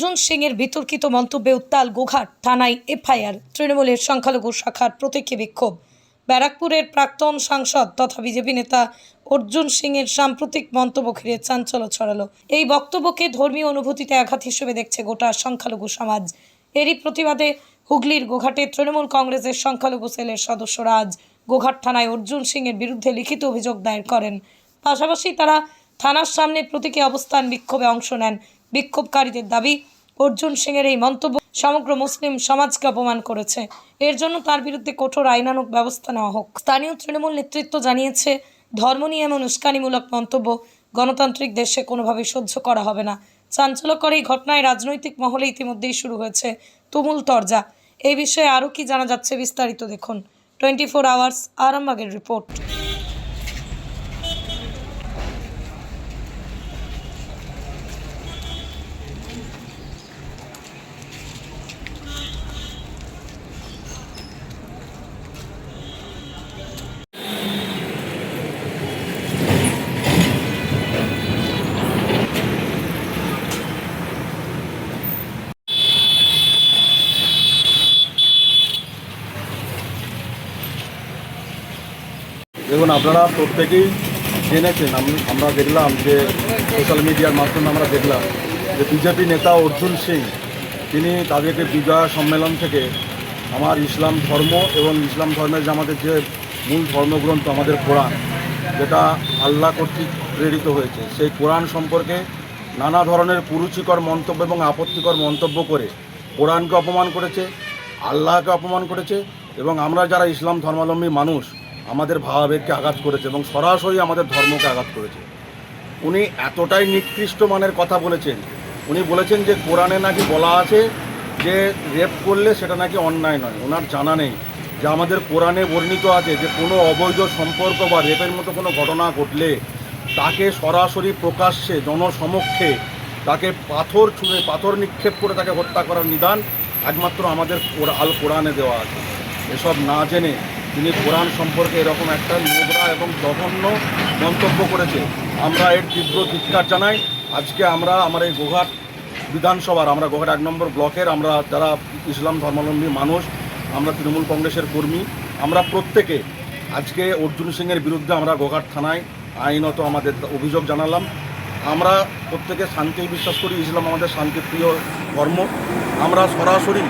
অর্জুন সিং এর বিতর্কিত মন্তব্যে উত্তাল গোঘাট থানায় এফআইআর, তৃণমূলের সংখ্যালঘু শাখার প্রতীকী বিক্ষোভ। ব্যারাকপুরের প্রাক্তন সাংসদ তথা বিজেপি নেতা অর্জুন সিং এর সাম্প্রতিক মন্তব্য ঘিরে চাঞ্চল্য ছড়ালো। এই বক্তব্যকে ধর্মীয় অনুভূতিতে আঘাত হিসেবে দেখছে গোটা সংখ্যালঘু সমাজ। এরই প্রতিবাদে হুগলির গোঘাটে তৃণমূল কংগ্রেসের সংখ্যালঘু সেলের সদস্যরা আজ গোঘাট থানায় অর্জুন সিং এর বিরুদ্ধে লিখিত অভিযোগ দায়ের করেন। পাশাপাশি তারা থানার সামনে প্রতীকী অবস্থান বিক্ষোভে অংশ নেন। বিক্ষোভকারীদের দাবি, অর্জুন সিংয়ের এই মন্তব্য সমগ্র মুসলিম সমাজকে অপমান করেছে। এর জন্য তার বিরুদ্ধে কঠোর আইনানুক ব্যবস্থা নেওয়া হোক। স্থানীয় তৃণমূল নেতৃত্ব জানিয়েছে, ধর্ম নিয়ে এমন উস্কানিমূলক মন্তব্য গণতান্ত্রিক দেশে কোনোভাবে সহ্য করা হবে না। চাঞ্চল্যকর এই ঘটনায় রাজনৈতিক মহলে ইতিমধ্যেই শুরু হয়েছে তুমুল তরজা। এই বিষয়ে আরও কি জানা যাচ্ছে বিস্তারিত দেখুন। টোয়েন্টি ফোর আওয়ার্স, আরামবাগের রিপোর্ট। দেখুন, আপনারা প্রত্যেকেই জেনেছেন, আম- আমরা দেখলাম যে সোশ্যাল মিডিয়ার মাধ্যমে আমরা দেখলাম যে বিজেপি নেতা অর্জুন সিং, তিনি তাদেরকে বিজয় সম্মেলন থেকে আমার ইসলাম ধর্ম এবং ইসলাম ধর্মের যে আমাদের যে মূল ধর্মগ্রন্থ, আমাদের কোরআন, যেটা আল্লাহ কর্তৃক প্রেরিত হয়েছে, সেই কোরআন সম্পর্কে নানা ধরনের কুরুচিকর মন্তব্য এবং আপত্তিকর মন্তব্য করে কোরআনকে অপমান করেছে, আল্লাহকে অপমান করেছে এবং আমরা যারা ইসলাম ধর্মাবলম্বী মানুষ আমাদের ভাবাবেগকে আঘাত করেছে এবং সরাসরি আমাদের ধর্মকে আঘাত করেছে। উনি এতটাই নিকৃষ্ট মানের কথা বলেছেন। উনি বলেছেন যে কোরআনে নাকি বলা আছে যে রেপ করলে সেটা নাকি অন্যায় নয়। ওনার জানা নেই যে আমাদের কোরআনে বর্ণিত আছে যে কোনো অবৈধ সম্পর্ক বা রেপের মতো কোনো ঘটনা ঘটলে তাকে সরাসরি প্রকাশ্যে, জনসমক্ষে তাকে পাথর ছুঁড়ে, পাথর নিক্ষেপ করে তাকে হত্যা করার নিদান একমাত্র আমাদের আল কোরআনে দেওয়া আছে। এসব না জেনে তিনি কোরআন সম্পর্কে এরকম একটা নোংরা এবং জঘন্য মন্তব্য করেছে আমরা এর তীব্র ধিক্কার জানাই। আজকে আমরা আমার এই গোঘাট বিধানসভার, আমরা গোঘাট এক নম্বর ব্লকের, আমরা যারা ইসলাম ধর্মাবলম্বী মানুষ, আমরা তৃণমূল কংগ্রেসের কর্মী, আমরা প্রত্যেকে আজকে অর্জুন সিংয়ের বিরুদ্ধে আমরা গোঘাট থানায় আইনত আমাদের অভিযোগ জানালাম। আমরা প্রত্যেকে শান্তি বিশ্বাস করি, ইসলাম আমাদের শান্তিপ্রিয় ধর্ম। আমরা সরাসরি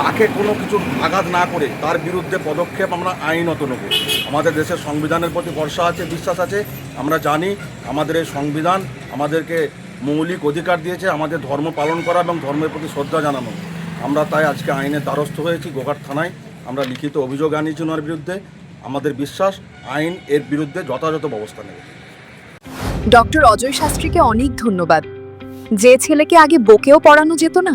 তাকে কোনো কিছু আঘাত না করে তার বিরুদ্ধে পদক্ষেপ আমরা আইনত নেব। আমাদের দেশের সংবিধানের প্রতি ভরসা আছে, বিশ্বাস আছে, আমরা জানি আমাদের এই সংবিধান আমাদেরকে মৌলিক অধিকার দিয়েছে, আমাদের ধর্ম পালন করা এবং ধর্মের প্রতি শ্রদ্ধা জানানো। আমরা তাই আজকে আইনের দ্বারস্থ হয়েছি গোঘাট থানায়। আমরা লিখিত অভিযোগ আনিয়েছি ওনার বিরুদ্ধে। আমাদের বিশ্বাস, আইন এর বিরুদ্ধে যথাযথ ব্যবস্থা নেবে। ডক্টর অজয় শাস্ত্রীকে অনেক ধন্যবাদ। যে ছেলেকে আগে বকেও পড়ানো যেত না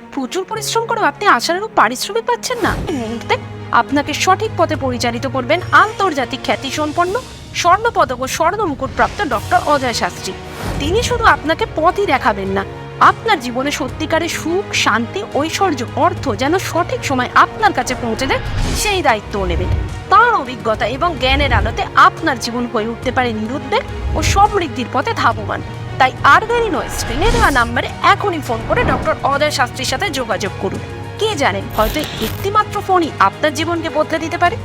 প্রচুর পরিশ্রম করেও আপনি আশানুরূপ পারিশ্রমিক পাচ্ছেন না। মুহূর্তে আপনাকে সঠিক পথে পরিচালিত করবেন আন্তর্জাতিক খ্যাতি সম্পন্ন স্বর্ণ পদক ও স্বর্ণ মুকুট প্রাপ্ত ডক্টর অজয় শাস্ত্রী। তিনি শুধু আপনাকে পথই দেখাবেন না, আপনার জীবনে সত্যিকারের সুখ, শান্তি, ঐশ্বর্য, অর্থ যেন সঠিক সময় আপনার কাছে পৌঁছে দেয়, সেই দায়িত্বও নেবেন। তার অভিজ্ঞতা এবং জ্ঞানের আলোতে আপনার জীবন হয়ে উঠতে পারে নিরুদ্বেগ ও সমৃদ্ধির পথে ধাবমান। তাই আর দেরি নয় স্ক্রিনে দেওয়া নাম্বারে এখনই ফোন করে ডক্টর অদয় শাস্ত্রীর সাথে যোগাযোগ করুন। কে জানেন হয়তো একটিমাত্র ফোনই আপনার জীবনকে বদলে দিতে পারে।